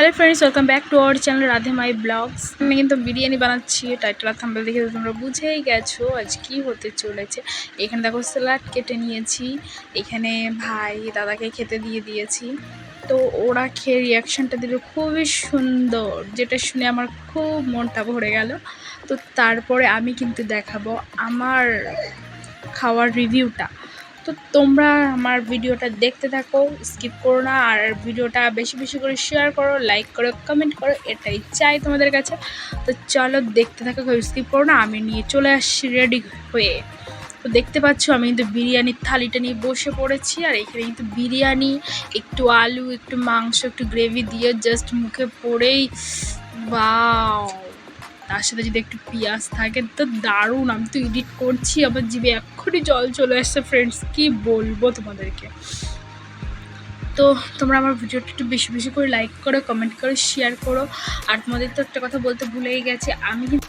Hello friends welcome back to our channel Radhe my blogs আমি কিন্তু বিরিয়ানি বানাচ্ছি title আর thumbnail দেখে তোমরা বুঝেই গেছো আজ কি হতে চলেছে। এখানে দেখো স্যালাড কেটে নিয়েছি, এখানে ভাই দাদাকে খেতে দিয়ে দিয়েছি। তো ওরা খেয়ে রিয়াকশানটা দিল খুবই সুন্দর, যেটা শুনে আমার খুব মনটা ভরে গেল। তো তারপরে আমি কিন্তু দেখাবো আমার খাওয়ার রিভিউটা তো তোমরা আমার ভিডিওটা দেখতে থাকো স্কিপ করো না। আর ভিডিওটা বেশি বেশি করে শেয়ার করো লাইক করো কমেন্ট করো, এটাই চাই তোমাদের কাছে। তো চলো দেখতে থাকো স্কিপ করো না, আমি নিয়ে চলে আসছি রেডি হয়ে। তো দেখতে পাচ্ছ, আমি কিন্তু বিরিয়ানির থালিটা নিয়ে বসে পড়েছি, আর এখানে কিন্তু বিরিয়ানি, একটু আলু, একটু মাংস, একটু গ্রেভি দিয়ে জাস্ট মুখে পড়েই। বাও তার সাথে যদি একটু পেঁয়াজ থাকে, তো দারুণ, আমি তো এডিট করছি, আমার জিবে এক্ষুনি জল চলে আসছে ফ্রেন্ডস কি বলব তোমাদেরকে? তো তোমরা আমার ভিডিওটা একটু বেশি বেশি করে লাইক করো কমেন্ট করো শেয়ার করো, আর তোমাদের তো একটা কথা বলতে ভুলেই গেছে, আমি কিন্তু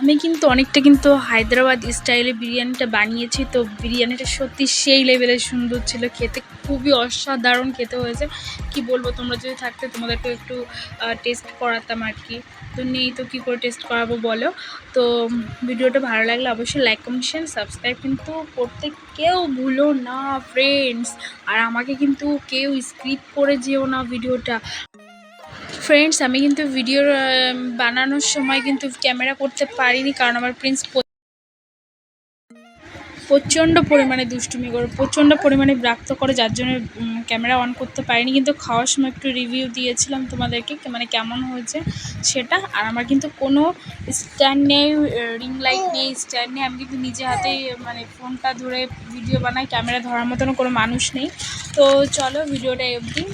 আমি কিন্তু অনেকটা কিন্তু হায়দ্রাবাদ স্টাইলে বিরিয়ানিটা বানিয়েছি, তো বিরিয়ানিটা সত্যি সেই লেভেলের সুন্দর ছিল। খেতে খুবই অসাধারণ খেতে হয়েছে। কি বলব, তোমরা যদি থাকতে তোমাদেরকে একটু টেস্ট করাতাম আর কি। তো নেই তো কী করে টেস্ট করাবো বলো? তো ভিডিওটা ভালো লাগলে অবশ্যই লাইক কমেন্ট শেয়ার সাবস্ক্রাইব কিন্তু করতে কেউ ভুলো না ফ্রেন্ডস আর আমাকে কিন্তু কেউ স্ক্রিপ্ট করে যেও না ভিডিওটা। ফ্রেন্ডস আমি কিন্তু ভিডিও বানানোর সময় কিন্তু ক্যামেরা করতে পারিনি কারণ আমার প্রিন্স প্রচণ্ড পরিমাণে দুষ্টুমি করে প্রচণ্ড পরিমাণে বিরক্ত করে, যার জন্য ক্যামেরা অন করতে পারিনি। কিন্তু খাওয়ার সময় একটু রিভিউ দিয়েছিলাম তোমাদেরকে মানে কেমন হয়েছে সেটা। আর আমার কিন্তু কোনো স্ট্যান্ড নেই রিং লাইট নেই স্ট্যান্ড নেই। আমি কিন্তু নিজে হাতেই মানে ফোনটা ধরে ভিডিও বানাই ক্যামেরা ধরার মতন কোনো মানুষ নেই। তো চলো ভিডিওটা অবধি।